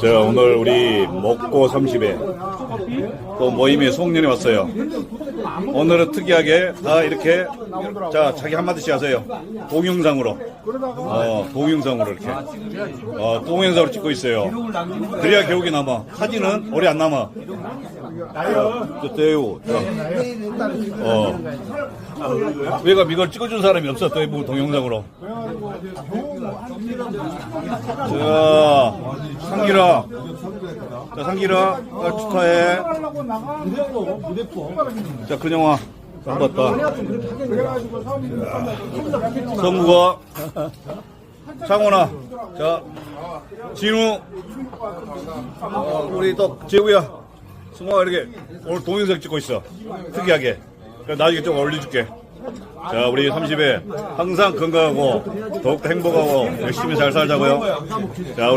자, 오늘 우리 먹고 30에 또 모임에 송년회 왔어요. 오늘은 특이하게 다 이렇게 자, 자기 한마디씩 하세요. 동영상으로. 어, 동영상으로 이렇게. 어, 동영상으로 찍고 있어요. 그래야 기억이 남아. 사진은 오래 안 남아. 자, 저. 자. 어. 왜가 이걸 찍어준 사람이 없어, 또뭐 동영상으로. 자, 상기라. 자, 상기라. 아, 축하해. 자, 근영아. 잘 봤다. 성구가. 창원아. 자, 진우. 어, 우리 또 재우야. 승호가 이렇게 오늘 동영상 찍고 있어. 특이하게. 나중에 좀 올려줄게. 자, 우리 30회 항상 건강하고 더욱더 행복하고 열심히 잘 살자고요. 자, 우리